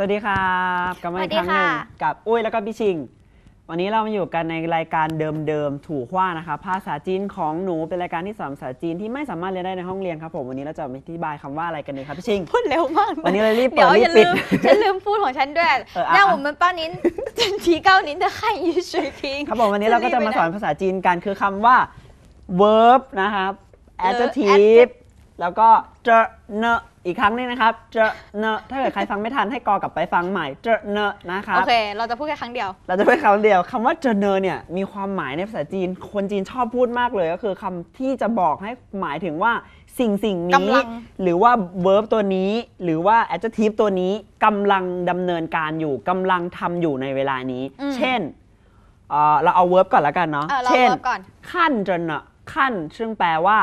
วัสดีครับกลับมาอีกครั้งหนึ่งกับอุ้ยแล้วก็พี่ชิง วันนี้เรามาอยู่กันในรายการเดิมๆถูกว่านะคะภาษาจีนของหนูเป็นรายการที่สอนภาษาจีนที่ไม่สามารถเรียนได้ในห้องเรียนครับผมวันนี้เราจะอธิบายคำว่าอะไรกันดีครับพี่ชิงพูดเร็วมากวันนี้เรารีบเปิดรีบปิดฉันลืมพูดของฉันด้วยแล้วผมมันป้านิ้นจันทีเก้านิ้นจะให้ยืสุยพิงครับผมวันนี้เราก็จะมาสอนภาษาจีนกันคือคำว่า verb นะครับ adjective แล้วก็เจอเนอะอีกครั้งหนึงนะครับเจอเนอะถ้าเกิดใครฟังไม่ทันให้กอกลับไปฟังใหม่เจอเนอะนะครับ โอเค เราจะพูดแค่ครั้งเดียว เราจะพูดคำเดียวคำว่าเจเนอเนี่ยมีความหมายในภาษาจีน คนจีนชอบพูดมากเลยก็คือคำที่จะบอกให้หมายถึงว่าสิ่งสิ่งนี้กำลังหรือว่า verb ตัวนี้ หรือว่า adjective ตัวนี้กำลังดำเนินการอยู่กำลังทำอยู่ในเวลานี้ เช่นเอ่อเราเอา verb ก่อนแล้วกันเนาะเออเราเช่นเริ่มก่อนขั้นจนอะ ขั้นซึ่งแปลว่า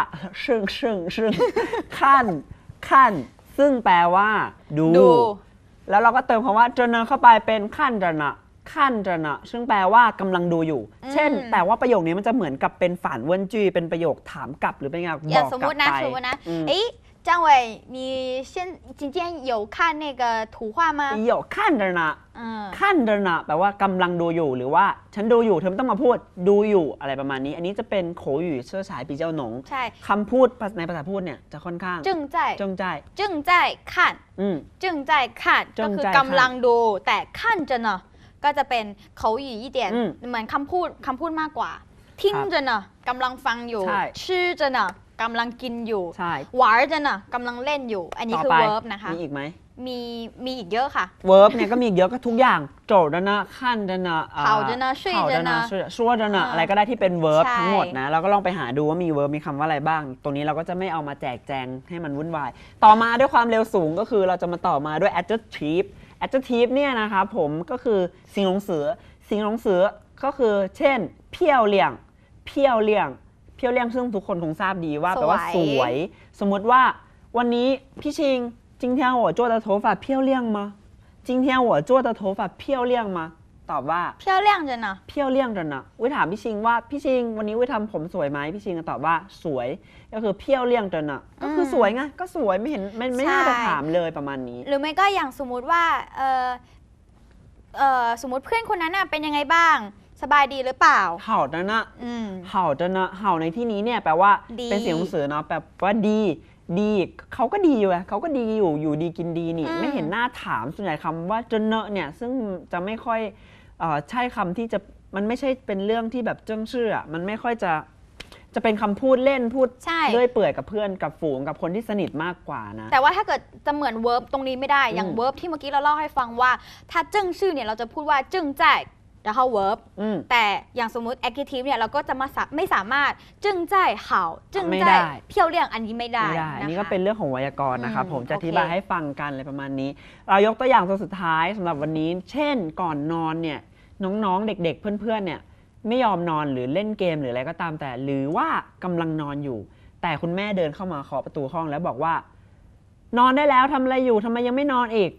ซึ่งซึ่งซึ่งขั้นขั้น ซึ่งแปลว่า ดู ดู แล้วเราก็เติมคำว่าจนเนเข้าไปเป็นขั้นจนะขั้นจนะซึ่งแปลว่ากำลังดูอยู่ เช่น แต่ว่าประโยคนี้มันจะเหมือนกับเป็นฝันเวินจีเป็นประโยคถามกลับหรือเป็นไงบอย่าอกสมกลัมบตินะไปสมมตินะอืมเอ้ย 张伟你现今天有看那个图画吗 ประโยคขั้นจนะ 嗯 ขั้นจนะแปลว่ากำลังดูอยู่หรือว่าฉันดูอยู่เธอไม่ต้องมาพูดดูอยู่อะไรประมาณนี้ อันนี้จะเป็นโขหยู่เชื่อฉายปีเจ้าหนง ใช่ คำพูดในภาษาพูดเนี่ยจะค่อนข้าง 正在 จงใจ 正在看 อืม 正在看 正 ก็คือ 在看 กำลังดู แต่ขั้นจะเนอะก็จะเป็นเขาหยี一点 อืม เหมือนคำพูดคำพูดมากกว่า ทิ้งจะเนอะกำลังฟังอยู่ ใช่ ชื่อจะเนอะ กำลังกินอยู่ใช่ หวานจะเนอะกำลังเล่นอยู่ อันนี้ต่อคือไป verb นะคะ มีอีกไหมมีมีอีกเยอะค่ะ verb เนี่ยก็มีอีกเยอะก็ทุกอย่างโจทย์นะขั้นนะอ่าเขาจะนะช่วยจะนะเขาช่วยจะนะอ่าอะไรก็ได้ที่เป็น verb ใช่ ทั้งหมดนะเราก็ลองไปหาดูว่ามี verb มีคำว่าอะไรบ้าง ตรงนี้เราก็จะไม่เอามาแจกแจงให้มันวุ่นวาย ต่อมาด้วยความเร็วสูงก็คือเราจะมาต่อมาด้วย adjective adjective เนี่ยนะครับผมก็คือสิ่งหลงเสือสิ่งหลงเสือก็คือ เช่น เพี้ยวเลี่ยง เพี้ยวเลี่ยง เพี้ยวเลี่ยงซึ่งทุกคนคงทราบดีว่าแปลว่าสวย สมมติว่าวันนี้พี่ชิงจริงเที่ยวหัวจ้วตะโถฝาเพี้ยวเลี่ยงมาจริงเที่ยวหัวจ้วตะโถฝาเพี้ยวเลี่ยงมาตอบว่าเพี้ยวเลี่ยงจันนะเพี้ยวเลี่ยงจันนะวิถามพี่ชิงว่าพี่ชิงวันนี้วิทำผมสวยไหมพี่ชิงตอบว่าสวย ก็คือเพี้ยวเลี่ยงจันนะก็คือสวยไงก็สวยไม่เห็นไม่ไม่น่าจะถามเลยประมาณนี้ หรือไม่ก็อย่างสมมุติว่าเออเออสมมติเพื่อนคนนั้นน่ะเป็นยังไงบ้าง สบายดีหรือเปล่า เห่าจันนะอืม เห่าจันนะเห่าในที่นี้เนี่ยแปลว่าดี เป็นเสียงของเสือเนาะแปลว่าดี ดีเขาก็ดีอยู่อะเขาก็ดีอยู่อยู่ดีกินดีนี่อืมไม่เห็นหน้าถามส่วนใหญ่คำว่าจนเนอะเนี่ย ซึ่งจะไม่ค่อยเอ่อใช่คำที่จะมันไม่ใช่เป็นเรื่องที่แบบเจ้งชื่ออะมันไม่ค่อยจะจะเป็นคำพูดเล่นพูดใช่ เลื่อยเปื่อยกับเพื่อนกับฝูงกับคนที่สนิทมากกว่านะ แต่ว่าถ้าเกิดจะเหมือน verb ตรงนี้ไม่ได้ อย่างอืม verb ที่เมื่อกี้เราเล่าให้ฟังว่า ถ้าจึ้งชื่อเนี่ยเราจะพูดว่าจึ้งใจแล้ วเขา verb อืมแต่อย่างสมมุติ adjective เนี่ยเราก็จะมาสาไม่สามารถจึ้งใจเห่าจึ้งไม่ใจได้เพี้ยวเลี่ยงอันนี้ไม่ได้ไม่ได้ อันนี้ก็ะคะเป็นเรื่องของไวยากรณ์นะครับอืมผมจะอโอเคธิบายให้ฟังกันอะไรประมาณนี้ เรายกตัวอย่างตัวสุดท้ายสำหรับวันนี้ เช่นก่อนนอนเนี่ยน้องๆ เด็กๆ เพื่อนๆเนี่ยไม่ยอมนอนหรือเล่นเกมหรืออะไรก็ตามแต่ หรือว่ากำลังนอนอยู่ แต่คุณแม่เดินเข้ามาเคาะประตูห้องแล้วบอกว่า นอนได้แล้วทำอะไรอยู่ทำไมยังไม่นอนอีก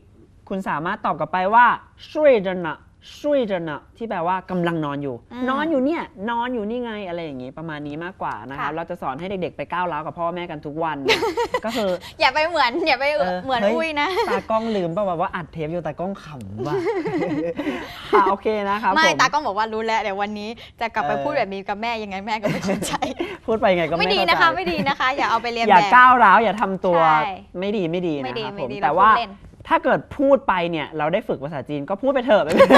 คุณสามารถตอบกลับไปว่าช่วยจนนะ ช่วยจนนะที่แปลว่ากำลังนอนอยู่อืมนอนอยู่เนี่ยนอนอยู่นี่ไงอะไรอย่างนี้ประมาณนี้มากกว่านะครับค่ะเราจะสอนให้เด็กๆไปก้าวร้าวกับพ่อแม่กันทุกวันก็คืออย่าไปเหมือนอย่าไปเออเหมือนเฮ้ยอุ้ยนะตากล้องลืมป่าวว่าอัดเทปอยู่ตากล้องขำว่ะค่ะโอเคนะครับไม่ผมตากล้องบอกว่ารู้แล้วเดี๋ยววันนี้จะกลับไปเออพูดแบบนี้กับแม่ยังไงแม่ก็ไม่เข้าใจพูดไปไงก็ไม่ไม่ดีเข้านะคะใจไม่ดีนะคะ อย่าเอาไปเรียนอย่าแบบก้าวร้าวอย่าทำตัวใช่ไม่ดีไม่ดีไม่นะดีครับไม่ผมดีแต่เรว่าพูดเล่น ถ้าเกิดพูดไปเนี่ย เราได้ฝึกภาษาจีนก็พูดไปเถอะไม่เป็นไร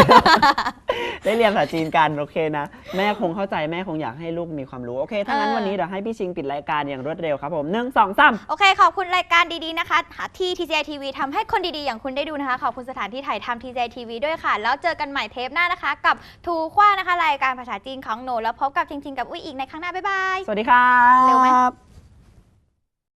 ได้เรียนภาษาจีนกันโอเคนะ แม่คงเข้าใจแม่คงอยากให้ลูกมีความรู้ โอเค ถ้างั้นเออวันนี้เดี๋ยวให้พี่ชิงปิดรายการอย่างรวดเร็วครับผมหนึ่งสองสามโอเค ขอบคุณรายการดีๆนะคะหาที่ TCI TV ทำให้คนดีๆ อย่างคุณได้ดูนะคะ ขอบคุณสถานที่ถ่ายทำ TCI TV ด้วยค่ะ แล้วเจอกันใหม่เทปหน้านะคะ กับทูคว้านะคะ รายการภาษาจีนของหนูแล้วพบกับจริงๆกับอุ้ยอีกในครั้งหน้าบ๊ายบายสวัสดีครับเร็วไหม